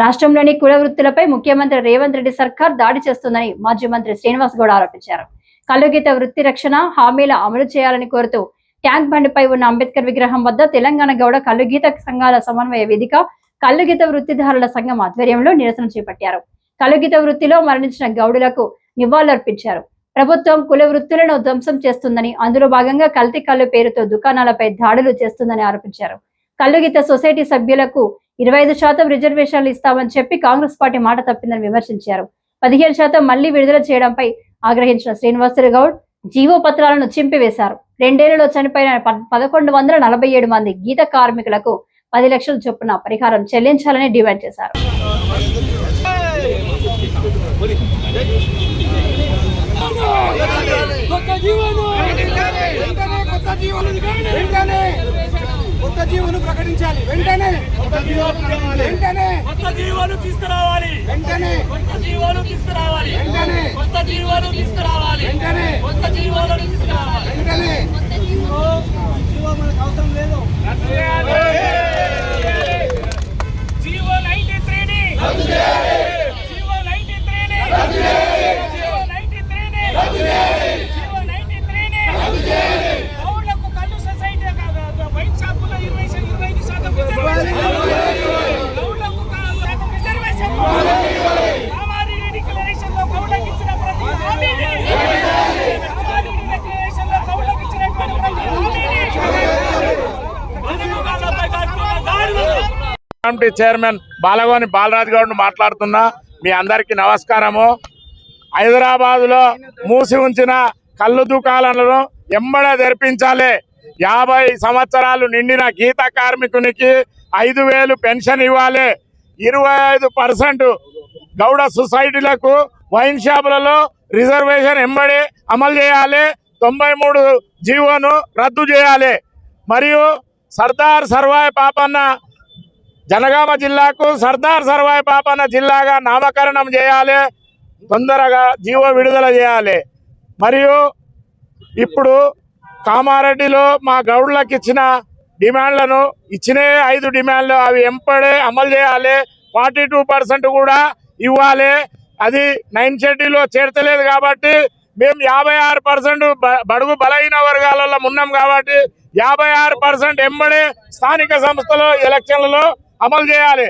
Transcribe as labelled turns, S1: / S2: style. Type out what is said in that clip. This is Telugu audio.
S1: రాష్ట్రంలోని కుల వృత్తులపై ముఖ్యమంత్రి రేవంత్ రెడ్డి సర్కార్ దాడి చేస్తుందని మాజీ మంత్రి శ్రీనివాస్ గౌడ్ ఆరోపించారు. కలుగీత వృత్తి రక్షణ హామీల అమలు చేయాలని కోరుతూ ట్యాంక్ బండిపై ఉన్న అంబేద్కర్ విగ్రహం వద్ద తెలంగాణ గౌడ కల్లుగీత సంఘాల సమన్వయ వేదిక కల్లుగీత వృత్తిదారుల సంఘం ఆధ్వర్యంలో నిరసన చేపట్టారు. కలుగీత వృత్తిలో మరణించిన గౌడులకు నివాళులర్పించారు. ప్రభుత్వం కుల వృత్తులను ధ్వంసం చేస్తుందని అందులో భాగంగా కల్తీ కళ్ళు పేరుతో దుకాణాలపై దాడులు చేస్తుందని ఆరోపించారు. కల్లుగీత సొసైటీ సభ్యులకు ఇరవై ఐదు శాతం రిజర్వేషన్లు ఇస్తామని చెప్పి కాంగ్రెస్ పార్టీ మాట తప్పిందని విమర్శించారు పదిహేను శాతం మళ్ళీ విడుదల చేయడంపై ఆగ్రహించిన శ్రీనివాసరావు గౌడ్ జీవో పత్రాలను చింపివేశారు రెండేళ్ళలో చనిపోయిన పదకొండు వందల నలభై ఏడు మంది గీత కార్మికులకు పది లక్షల చొప్పున పరిహారం చెల్లించాలని డిమాండ్ చేశారు
S2: కొత్త కొత్త కొత్త జీవోను ప్రకటించాలి. వెంటనే. వెంటనే
S3: కొత్త జీవాలు తీసుకురావాలి.
S2: వెంటనే.
S3: కొత్త జీవాలు తీసుకురావాలి.
S2: వెంటనే.
S3: కొత్త జీవాలు తీసుకురావాలి.
S2: వెంటనే.
S3: కొత్త జీవాలు తీసుకురావాలి.
S2: వెంటనే.
S3: జీవో నైన్టీ త్రీని జీవో నైన్టీ త్రీని జీవో నైన్టీ త్రీని జీవో నైన్టీ త్రీని గౌడ్లకు కళ్ళు సొసైటీ వైన్ షాపులో ఇరవై శా- ఇరవై ఐదు శాతం రిజర్వేషన్ గౌడ్లకు కా- శాతం రిజర్వేషన్ కామారెడ్డి డిక్లరేషన్లో గౌడ్లకు ఇచ్చిన ప్రతి హామీని కామారెడ్డి డిక్లరేషన్లో గౌడ్లకు ఇచ్చినటువంటి ప్రతి హామీని వెనుకబాటుపై కట్టుకున్న దాడులు
S4: కమిటీ చైర్మన్ బాలగోని బాలరాజు గౌడ్ మాట్లాడుతున్నా మీ అందరికీ నమస్కారము. హైదరాబాదులో మూసి ఉంచిన కళ్ళు దుకాణాలను ఎంబడ తెరిపించాలి. యాభై సంవత్సరాలు నిండిన గీత కార్మికునికి ఐదు వేలు పెన్షన్ ఇవ్వాలి. ఇరవై ఐదు పర్సెంట్ గౌడ సొసైటీలకు వైన్ షాపులలో రిజర్వేషన్ ఎంబడి అమలు చేయాలి. తొంభై మూడు జీవోను రద్దు చేయాలి. మరియు సర్దార్ సర్వాయి పాపన్న జనగామ జిల్లాకు సర్దార్ సర్వాయి పాపన్న జిల్లాగా నామకరణం చేయాలి. తొందరగా జీవో విడుదల చేయాలి. మరియు ఇప్పుడు కామారెడ్డిలో మా గౌడ్లకు ఇచ్చిన డిమాండ్లను ఇచ్చిన ఐదు డిమాండ్లు అవి ఎంపడే అమలు చేయాలి. ఫార్టీ టూ పర్సెంట్ కూడా ఇవ్వాలి. అది నైన్ షెడ్యూల్లో చేర్చలేదు కాబట్టి మేము యాభై ఆరు పర్సెంట్ బడుగు బలహీన వర్గాలలో ఉన్నాం కాబట్టి యాభై ఆరు పర్సెంట్ ఎంబడే స్థానిక సంస్థలు ఎలక్షన్లలో అమలు చేయాలి.